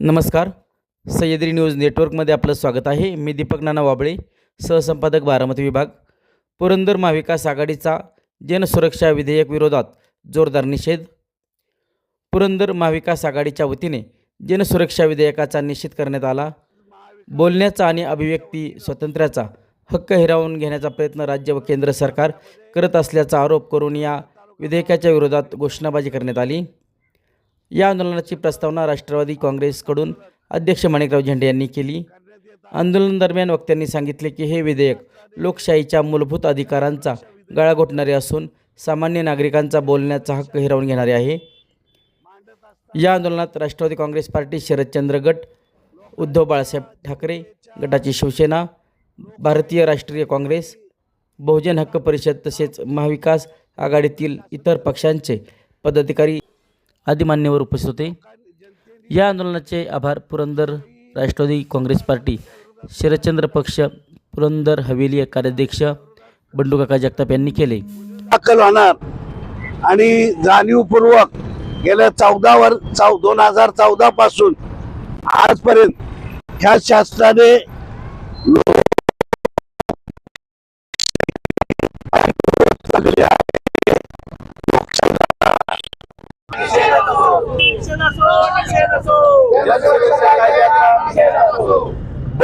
नमस्कार. सह्याद्री न्यूज नेटवर्कमध्ये आपलं स्वागत आहे. मी दीपक नाना वाबळे सहसंपादक बारामती विभाग. पुरंदर महाविकास आघाडीचा जनसुरक्षा विधेयक विरोधात जोरदार निषेध. पुरंदर महाविकास आघाडीच्या वतीने जनसुरक्षा विधेयकाचा निषेध करण्यात आला. बोलण्याचा आणि अभिव्यक्ती स्वातंत्र्याचा हक्क हिरावून घेण्याचा प्रयत्न राज्य व केंद्र सरकार करत असल्याचा आरोप करून या विधेयकाच्या विरोधात घोषणाबाजी करण्यात आली. या आंदोलनाची प्रस्तावना राष्ट्रवादी काँग्रेसकडून अध्यक्ष माणिकराव झेंडे यांनी केली. आंदोलनादरम्यान वक्त्यांनी सांगितले की हे विधेयक लोकशाहीच्या मूलभूत अधिकारांचा गळा घोटणारे असून सामान्य नागरिकांचा बोलण्याचा हक्क हिरावून घेणारे आहे. या आंदोलनात राष्ट्रवादी काँग्रेस पार्टी शरदचंद्र गट उद्धव बाळासाहेब ठाकरे गटाची शिवसेना भारतीय राष्ट्रीय काँग्रेस बहुजन हक्क परिषद तसेच महाविकास आघाडीतील इतर पक्षांचे पदाधिकारी आदी मान्यवर उपस्थित होते. या आंदोलनाचे आभार पुरंदर राष्ट्रवादी काँग्रेस पार्टी शरदचंद्र पक्ष पुरंदर हवेली कार्याध्यक्ष बंडूकाका जगताप यांनी केले. अक्कल होणार आणि जाणीवपूर्वक गेल्या चौदा वर चौ दोन हजार चौदा पासून आजपर्यंत ह्या शासनाने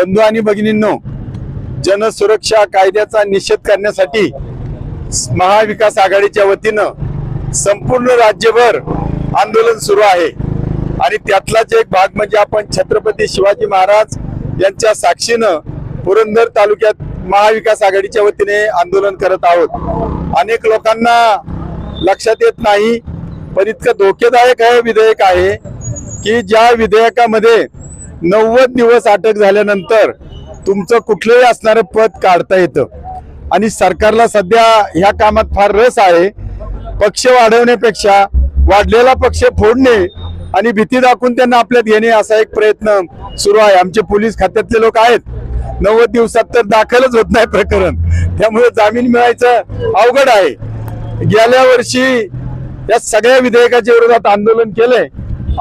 बंधू आणि भगिनींनो जनसुरक्षा कायद्याचा निषेध करण्यासाठी महाविकास आघाडीच्या वतीनं संपूर्ण राज्यभर आंदोलन सुरू आहे. आणि त्यातलाच एक भाग म्हणजे आपण छत्रपती शिवाजी महाराज यांच्या साक्षीनं पुरंदर तालुक्यात महाविकास आघाडीच्या वतीने आंदोलन करत आहोत. अनेक लोकांना लक्षात येत नाही पण इतकं धोकेदायक हे विधेयक आहे की ज्या विधेयकामध्ये नव्वद दिवस अटक झाल्यानंतर तुमचं कुठलंही असणारं पद काढता येतं. आणि सरकारला सध्या ह्या कामात फार रस आहे. पक्ष वाढवण्यापेक्षा वाढलेला पक्ष फोडणे आणि भीती दाखवून त्यांना आपल्यात घेणे असा एक प्रयत्न सुरू आहे. आमचे पोलीस खात्यातले लोक आहेत. नव्वद दिवसात तर दाखलच होत नाही प्रकरण. त्यामुळे जामीन मिळायचं अवघड आहे. गेल्या वर्षी या सगळ्या विधेयकाच्या विरोधात आंदोलन केलंय.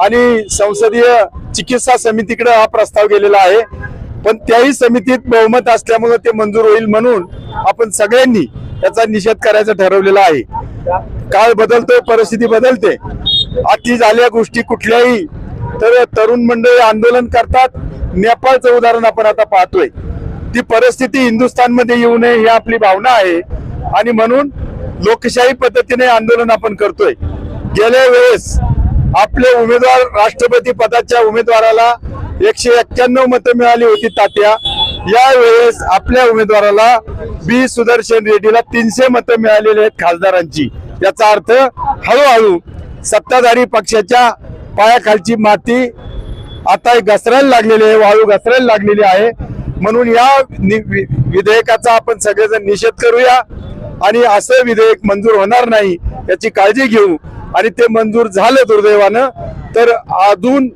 आणि संसदीय चिकित्सा समितीकडे हा प्रस्ताव गेलेला आहे. पण त्याही समितीत बहुमत असल्यामुळे ते मंजूर होईल म्हणून आपण सगळ्यांनी त्याचा निषेध करायचा ठरवलेला आहे. काळ बदलतोय परिस्थिती बदलते. अति झाल्या गोष्टी कुठल्याही तर तरुण मंडळी आंदोलन करतात. नेपाळचं उदाहरण आपण आता पाहतोय. ती परिस्थिती हिंदुस्थानमध्ये येऊ नये ही आपली भावना आहे. आणि म्हणून लोकशाही पद्धतीने आंदोलन आपण करतोय. गेल्या वेळेस आपले उमेदवार राष्ट्रपती पदाच्या उमेदवाराला एकशे एक्क्याण्णव मतं मिळाली होती तात्या. यावेळेस आपल्या उमेदवाराला बी सुदर्शन रेड्डीला तीनशे मतं मिळालेली आहेत खासदारांची. याचा अर्थ हळूहळू सत्ताधारी पक्षाच्या पायाखालची माती आता घसरायला लागलेली आहे वाळू घसरायला लागलेली आहे. म्हणून या वि- विधेयकाचा आपण सगळेजण निषेध करूया आणि असं विधेयक मंजूर होणार नाही याची काळजी घेऊ. आणि ते मंजूर झालं दुर्दैवानं तर अजून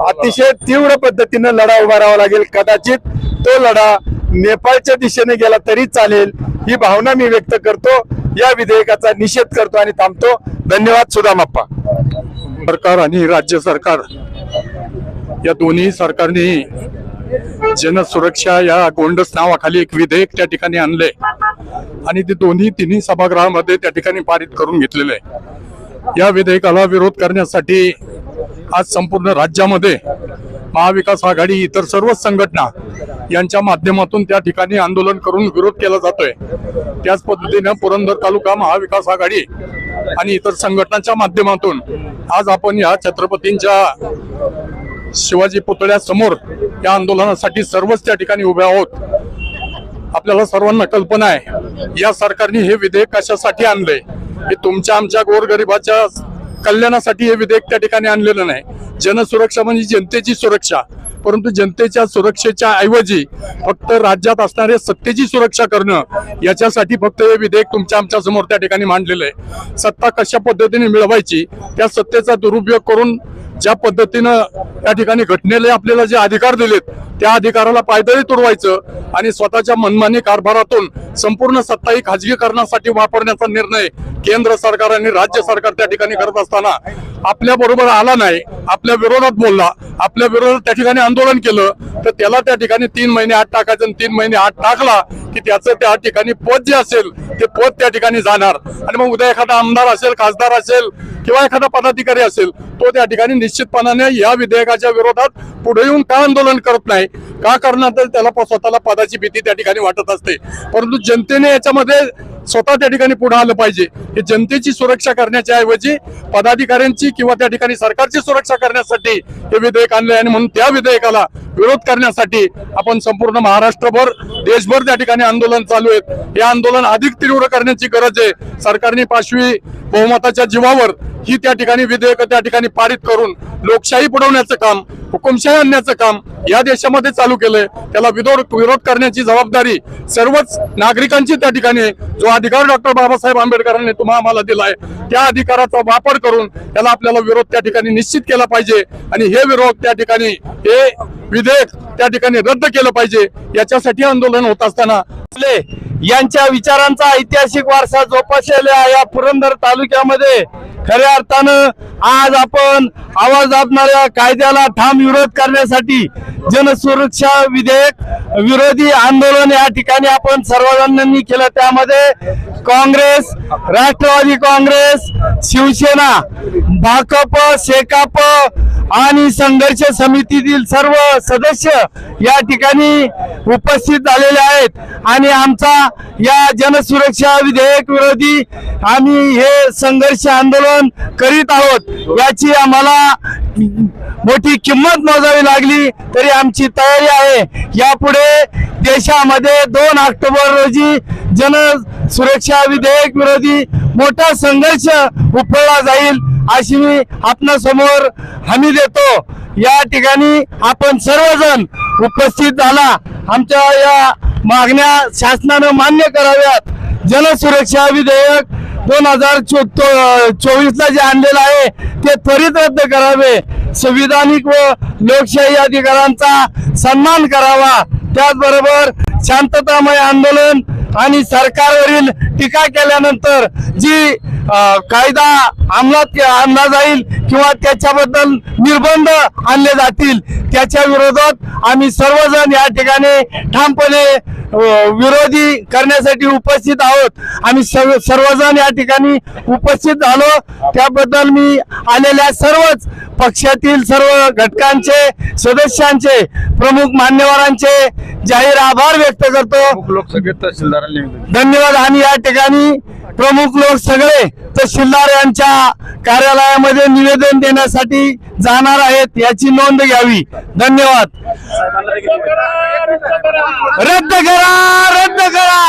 अतिशय तीव्र पद्धतीनं लढा उभारावा लागेल. कदाचित तो लढा नेपाळच्या दिशेने गेला तरी चालेल ही भावना मी व्यक्त करतो. या विधेयकाचा निषेध करतो आणि थांबतो. धन्यवाद सुदामप्पा. सरकार आणि राज्य सरकार या दोन्ही सरकारने जनसुरक्षा या गोंडस नावाखाली एक विधेयक त्या ठिकाणी आणले आणि ते दोन्ही तिन्ही सभागृहामध्ये त्या ठिकाणी पारित करून घेतलेलं आहे. या विधेयकाला विरोध करण्यासाठी आज संपूर्ण राज्यामध्ये महाविकास आघाडी इतर सर्वच संघटना यांच्या माध्यमातून त्या ठिकाणी आंदोलन करून विरोध केला जातोय. त्याच पद्धतीनं पुरंदर तालुका महाविकास आघाडी आणि इतर संघटनांच्या माध्यमातून आज आपण या छत्रपतींच्या शिवाजी पुतळ्यासमोर या आंदोलनासाठी सर्वच त्या ठिकाणी उभे आहोत. आपल्याला सर्वांना कल्पना आहे या सरकारने हे विधेयक कशासाठी आणलंय? की तुमच्या आमच्या गोरगरिबाच्या कल्याणासाठी हे विधेयक त्या ठिकाणी आणलेलं नाही. जनसुरक्षा म्हणजे जनतेची सुरक्षा. परंतु जनतेच्या सुरक्षेच्या ऐवजी फक्त राज्यात असणाऱ्या सत्तेची सुरक्षा करणं याच्यासाठी फक्त हे विधेयक तुमच्या आमच्यासमोर त्या ठिकाणी मांडलेलं आहे. सत्ता कशा पद्धतीने मिळवायची त्या सत्तेचा दुरुपयोग करून ज्या पद्धतीनं या ठिकाणी घटनेला आपल्याला जे अधिकार दिलेत त्या अधिकाराला पायदळी तुडवायचं आणि स्वतःच्या मनमानी कारभारातून संपूर्ण सत्ता ही खाजगीकरणासाठी वापरण्याचा निर्णय केंद्र सरकार आणि राज्य सरकार त्या ठिकाणी करत असताना आपल्या बरोबर आला नाही आपल्या विरोधात बोलला आपल्या विरोधात त्या ठिकाणी आंदोलन केलं तर त्याला त्या ठिकाणी तीन महिने आत टाकायचं आणि तीन महिने आत टाकला की त्याचं त्या ठिकाणी पद जे असेल ते पद त्या ठिकाणी जाणार. आणि मग उद्या एखादा आमदार असेल खासदार असेल किंवा एखादा पदाधिकारी असेल तो त्या ठिकाणी निश्चितपणाने या विधेयकाच्या विरोधात पुढे येऊन का आंदोलन करत नाही? का करणार तर त्याला प- स्वतःला पदाची भीती त्या ठिकाणी वाटत असते. परंतु जनतेने याच्यामध्ये स्वतः त्या ठिकाणी पुढे आलं पाहिजे. हे जनतेची सुरक्षा करण्याच्या ऐवजी पदाधिकाऱ्यांची किंवा त्या ठिकाणी सरकारची सुरक्षा करण्यासाठी हे विधेयक आणले आणि म्हणून त्या विधेयकाला विरोध करण्यासाठी आपण संपूर्ण महाराष्ट्रभर देशभर त्या ठिकाणी आंदोलन चालू आहेत. हे आंदोलन अधिक तीव्र करण्याची गरज आहे. सरकारने पाचवी बहुमताच्या जीवावर ही त्या ठिकाणी विधेयक त्या ठिकाणी पारित करून लोकशाही बुडवण्याचं काम हुकुमशाही आणण्याचं काम या देशामध्ये चालू केलंय. त्याला विरोध विरोध करण्याची जबाबदारी सर्वच नागरिकांची त्या ठिकाणी जो अधिकार डॉक्टर बाबासाहेब आंबेडकरांनी तुम्हा आम्हाला दिलाय त्या अधिकाराचा वापर करून त्याला आपल्याला विरोध त्या ठिकाणी निश्चित केला पाहिजे. आणि हे विरोध त्या ठिकाणी हे विधेयक त्या ठिकाणी रद्द केलं पाहिजे. याच्यासाठी आंदोलन होत असताना यांच्या विचारांचा ऐतिहासिक वारसा जोपासलेल्या या पुरंदर तालुक्यामध्ये. खऱ्या अर्थानं आज आपण आवाज दाबणाऱ्या कायद्याला ठाम विरोध करण्यासाठी जनसुरक्षा विधेयक विरोधी आंदोलन या ठिकाणी आपण सर्वजणांनी केलं. त्यामध्ये काँग्रेस राष्ट्रवादी काँग्रेस शिवसेना भाकप शेकाप आणि संघर्ष समितीतील सर्व सदस्य या ठिकाणी उपस्थित झालेले आहेत. आणि आमचा या जनसुरक्षा विधेयक विरोधी आम्ही हे संघर्ष आंदोलन करीत आहोत. याची आम्हाला मोठी किंमत मोजावी लागली तरी आमची तयारी आहे. यापुढे देशामध्ये दोन ऑक्टोबर रोजी जन सुरक्षा विधेयक विरोधी मोठा संघर्ष उपळला जाईल. अशी मी आपणासमोर हमी देतो. या ठिकाणी आपण सर्वजण उपस्थित झाला. आमच्या या मागण्या शासनानं मान्य कराव्यात. जनसुरक्षा विधेयक दोन हजार चोवीस चोवीसला जे आणलेलं आहे ते त्वरित रद्द करावे. संविधानिक व लोकशाही अधिकारांचा सन्मान करावा. त्याचबरोबर शांततामय आंदोलन आणि सरकारवरील टीका केल्यानंतर जी कायदा अंमलात आणला जाईल किंवा त्याच्याबद्दल निर्बंध आणले जातील त्याच्या विरोधात आम्ही सर्वजण या ठिकाणी ठामपणे विरोधी करण्यासाठी उपस्थित आहोत. आम्ही सर्व सर्वजण या ठिकाणी उपस्थित झालो. त्याबद्दल मी आलेल्या सर्वच पक्षातील सर्व घटकांचे सदस्यांचे प्रमुख मान्यवरांचे जाहीर आभार व्यक्त करतो. लोकसभेत तहसीलदारांनी धन्यवाद. आणि या ठिकाणी प्रमुख लोक सगळे तहसीलदार यांच्या कार्यालयामध्ये निवेदन देण्यासाठी जाणार आहेत याची नोंद घ्यावी. धन्यवाद. रद्द करा रद्द करा.